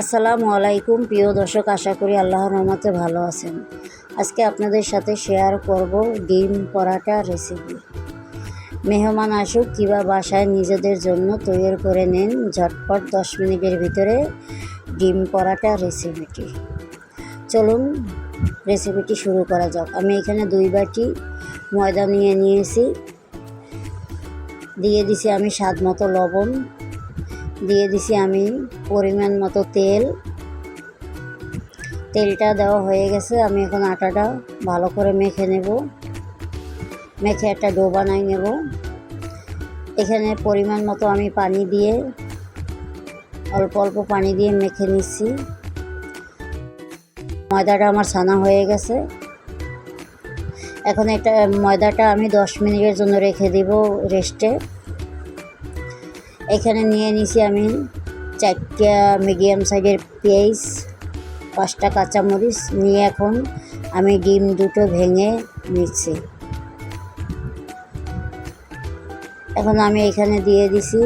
আসসালামু আলাইকুম, প্রিয় দর্শক, আশা করি আল্লাহর রহমতে ভালো আছেন। আজকে আপনাদের সাথে শেয়ার করব ডিম পরাটা রেসিপি মেহমান আসুক কিংবা বাসায় নিজেদের জন্য তৈরি করে নেন ঝটপট দশ মিনিটের ভিতরে ডিম পরাটা রেসিপিটি চলুন রেসিপিটি শুরু করা যাক। আমি এখানে দুই বাটি ময়দা নিয়ে নিয়েছি। দিয়ে দিছি আমি স্বাদ মতো লবণ। দিয়ে দিছি আমি পরিমাণ মতো তেল। তেলটা দেওয়া হয়ে গেছে, আমি এখন আটাটা ভালো করে মেখে নেব। মেখে একটা ডো বানাই নেব। এখানে পরিমাণ মতো আমি পানি দিয়ে, অল্প অল্প পানি দিয়ে মেখে নিচ্ছি। ময়দাটা আমার ছানা হয়ে গেছে। এখন এটা ময়দাটা আমি দশ মিনিটের জন্য রেখে দিব রেস্টে। এখানে নিয়ে নিছি আমি চারটা মিডিয়াম সাইজের পেঁয়াজ, পাঁচটা কাঁচামরিচ নিয়ে এখন আমি ডিম দুটো ভেঙে নিচ্ছি। এখন আমি এখানে দিয়ে দিছি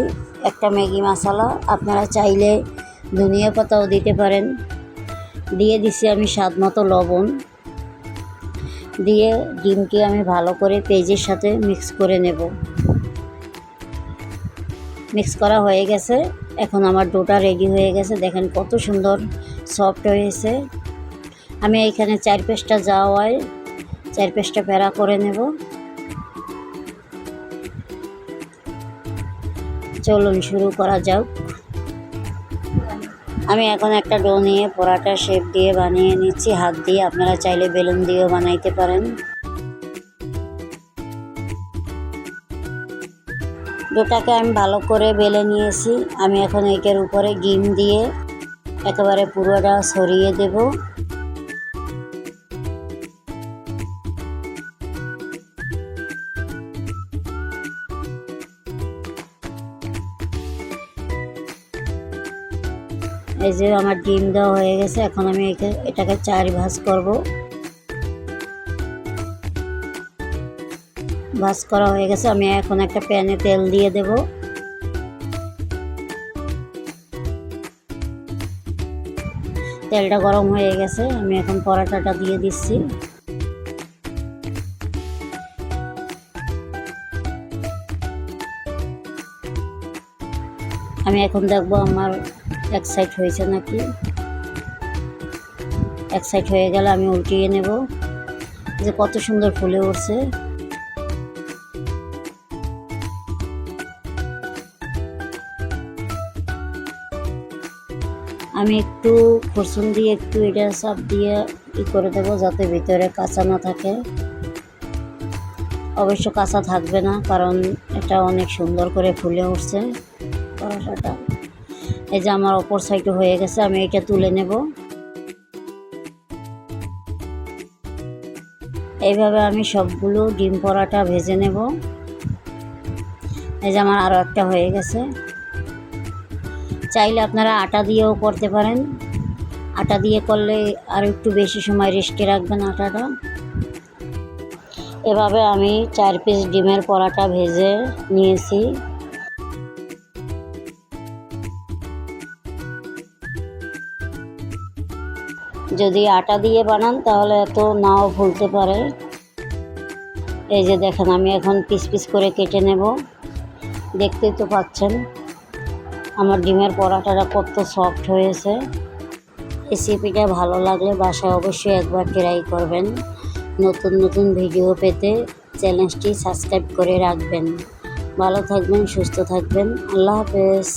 একটা ম্যাগি মশলা। আপনারা চাইলে ধনিয়া পাতাও দিতে পারেন। দিয়ে দিছি আমি স্বাদ মতো লবণ। দিয়ে ডিমটি আমি ভালো করে পেঁয়াজের সাথে মিক্স করে নেব। মিক্স করা হয়ে গেছে। এখন আমার ডোটা রেডি হয়ে গেছে। দেখেন কত সুন্দর সফট হয়েছে। আমি এইখানে চার পেস্টটা যাওয়ায় চার পেস্টটা প্যারা করে নেব। চলুন শুরু করা যাক। আমি এখন একটা ডো নিয়ে পরাটা শেপ দিয়ে বানিয়ে নিচ্ছি। হাত দিয়ে আপনারা চাইলে বেলুন দিয়েও বানাইতে পারেন। ডোটাকে আমি ভালো করে বেলে নিয়েছি। আমি এখন একের উপরে ডিম দিয়ে একেবারে পুরোটা সরিয়ে দেব। এই যে আমার ডিম দেওয়া হয়ে গেছে, এখন আমি এটাকে চার ভাজ করব। ভাজ করা হয়ে গেছে। আমি এখন একটা প্যানে তেল দিয়ে দেব। তেলটা গরম হয়ে গেছে। আমি এখন পরাটাটা দিয়ে দিচ্ছি। আমি এখন দেখব আমার এক সাইড হয়েছে নাকি। এক সাইড হয়ে গেলে আমি উল্টিয়ে নেব। যে কত সুন্দর ফুলে উঠছে। আমি একটু খরচুন দিয়ে, একটু এটা সব দিয়ে ই করে দেবো যাতে ভিতরে কাঁচা না থাকে। অবশ্য কাঁচা থাকবে না, কারণ এটা অনেক সুন্দর করে ফুলে উঠছে পরোটাটা। এই যে আমার অপর সাইডে হয়ে গেছে, আমি এটা তুলে নেব। এইভাবে আমি সবগুলো ডিম পরাটা ভেজে নেব। এই যে আমার আরও একটা হয়ে গেছে। চাইলে আপনারা আটা দিয়েও করতে পারেন। আটা দিয়ে করলে আরও একটু বেশি সময় রেস্টে রাখবেন আটাটা। এভাবে আমি চার পিস ডিমের পরাটা ভেজে নিয়েছি। যদি আটা দিয়ে বানান তাহলে এত নাও ভুলতে পারে। এই যে দেখেন, আমি এখন পিস পিস করে কেটে নেব। দেখতেই তো পাচ্ছেন। আমার ডিমের পরাটাটা কত সফট হয়েছে। রেসিপিটা ভালো লাগলে বাসায় অবশ্যই একবার ট্রাই করবেন। নতুন নতুন ভিডিও পেতে চ্যানেলটি সাবস্ক্রাইব করে রাখবেন। ভালো থাকবেন, সুস্থ থাকবেন। আল্লাহ হাফেজ।